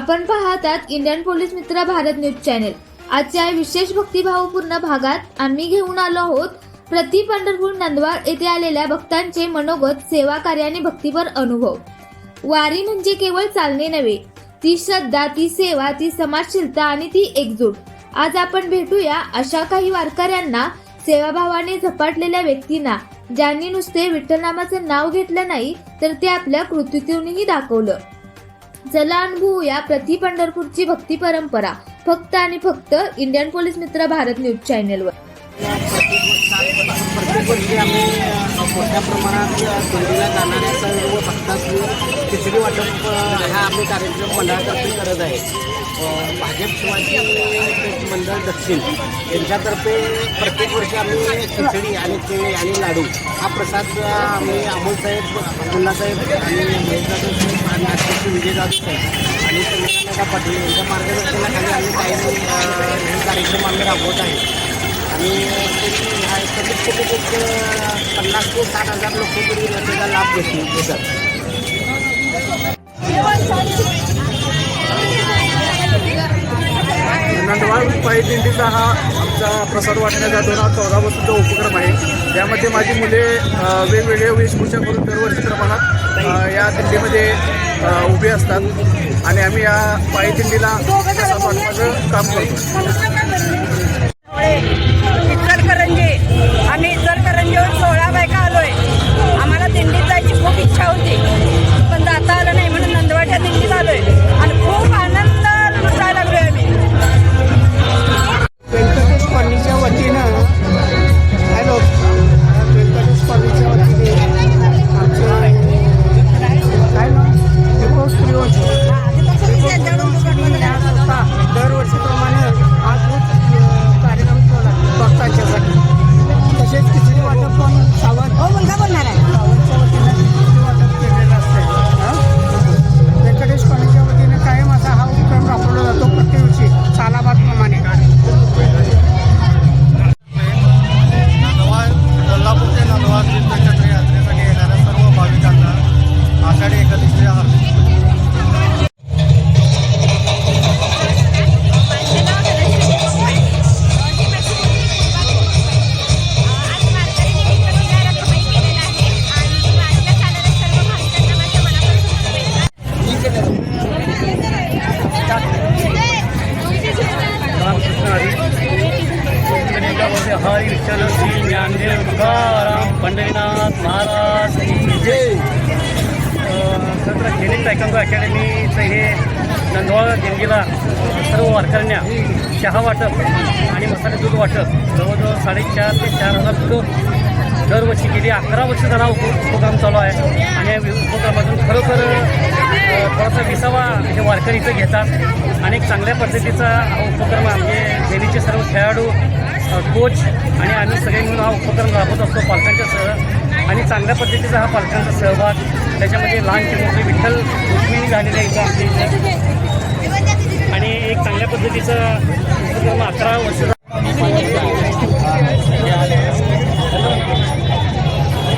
आपण पाहतात Indian police मित्र भारत न्यूज चॅनेल. आजच्या विशेष भक्तिभावपूर्ण भागात आम्ही घेऊन आलो आहोत प्रति पंढरपूर नंदवार येथे आलेल्या भक्तांचे मनोगत सेवा कार्य आणि भक्तीपर अनुभव. वारी म्हणजे केवळ चालणे नव्हे ती श्रद्धा ती सेवा ती समाजशीलता आणि ती एकजूट. आज आपण भेटूया अशा काही वारकऱ्यांना सेवाभावाने झपाटलेल्या व्यक्तींना ज्यांनी नुसते विठ्ठलनामाचं नाव घेतलं नाही तर ते आपल्या कृतीतूनही दाखवलं. चला अनुभवूया प्रति पंढरपूरची भक्ती परंपरा. फक्त आणि फक्त इंडियन पोलीस मित्र भारत न्यूज चॅनेलवर. प्रत्येक वर्षी आम्ही मोठ्या प्रमाणात दिंडीला जाणाऱ्या सर्व भक्तांनी खिचडी वाटप हा आम्ही कार्यक्रम मंडळातर्फे करत आहे. भाजप शिवाजी मंडळ दक्षिण यांच्यातर्फे प्रत्येक वर्षी आम्ही खिचडी आणि केळी आणि लाडू हा प्रसाद आम्ही अमोलसाहेब मुन्नासाहेब आणि महेशदादा साहेब आणि अध्यक्ष विजयदास साहेब आणि चंद्रकांता पाटील यांच्या मार्गदर्शनाखाली आम्ही काही हे कार्यक्रम आम्ही राबवत आहे. आणि कमीत कमी एक पन्नास ते साठ हजार लोक तरी त्याचा लाभ घेतील घेतात दिंडीचा हा आमचा प्रसाद वाटण्याचा दोन हजार चौदा पासूनचा उपक्रम आहे यामध्ये माझी मुले अ, वेगवेगळ्या वेशभूषा करून दरवर्षी प्रमाणात या दिंडीमध्ये उभी असतात. आणि आम्ही या पायी दिंडीला काम करतो. हरी विठ्ठल श्री ज्ञानदेव तुकाराम पंढरीनाथ महाराज जय. सत्र खेली टायकांगो अकॅडमीचं हे नंदवाळ देणगीला सर्व वारकऱ्यांना चहा वाटप आणि मसाले दूध वाटप जवळजवळ साडेचार ते चार हजार किलो दरवर्षी गेली अकरा वर्ष झाला उप उपक्रम चालू आहे. आणि या उपक्रमातून खरोखर थोडासा विसावा हे वारकरी इथं घेतात आणि चांगल्या पद्धतीचा हा उपक्रम आमचे देवीचे म्हणजे सर्व खेळाडू कोच आणि आम्ही सगळे मिळून हा उपक्रम राबवत असतो पालकांच्या सह आणि चांगल्या पद्धतीचा हा पालकांचा सहभाग. त्याच्यामध्ये लहान ते विठ्ठल रुक्मिणी झालेले इथं आमच्या आणि एक चांगल्या पद्धतीचा उपक्रम अकरा वर्ष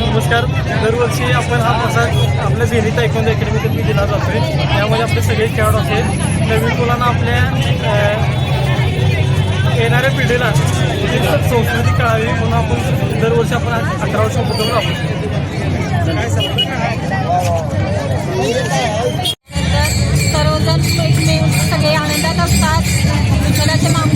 नमस्कार. दरवर्षी आपण हा प्रसाद आपल्या झेनित ऐकून अकॅडमीतर्फे दिला जातो आहे त्यामध्ये आपले सगळे खेळाडू असेल नवीन मुलांना आपल्या येणाऱ्या पिढीला संस्कृती कळावी म्हणून आपण दरवर्षी आपण हा अकरा वर्ष उपक्रम राबवतो सर्वजण सगळे आनंदात असतात. विठ्ठलाच्या मामगोषात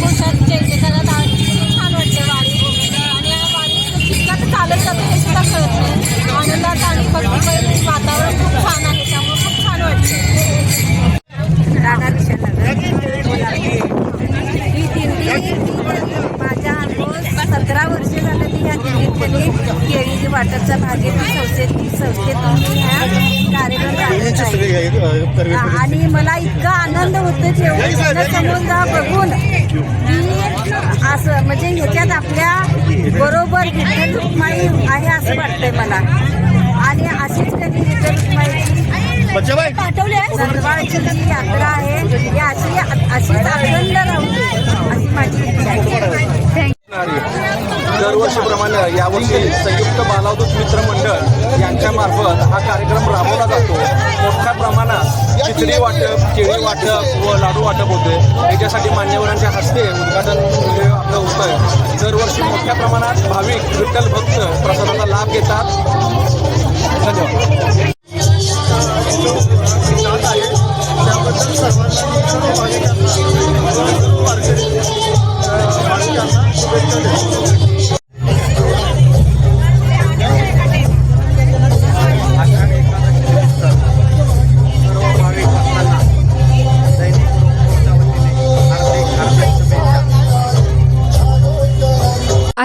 सतरा झालं मी ह्या दिंडीत केळी वाटपचा भाग घेतला संस्थेत संस्थेतून मी ह्या कार्यक्रम आहे. आणि मला इतका आनंद होतो जेवण समोर बघून की असं म्हणजे ह्याच्यात आपल्या बरोबर विठ्ठल रुक्माई आहे असं वाटतंय मला आणि अशीच कधी विठ्ठल रुक्माईची नंदवाळची जी यात्रा आहे ही अशी अशीच आनंद राहू अशी माझी इच्छा आहे. दरवर्षीप्रमाणे यावर्षी संयुक्त बालावधूत मित्र मंडळ यांच्या मार्फत हा कार्यक्रम राबवला जातो. मोठ्या प्रमाणात खिचडी वाटप केळी वाटप व लाडू वाटप होते. याच्यासाठी मान्यवरांच्या हस्ते उद्घाटन म्हणजे आपलं होतं दरवर्षी मोठ्या प्रमाणात भाविक विठ्ठल भक्त प्रसादाचा लाभ घेतात. धन्यवाद.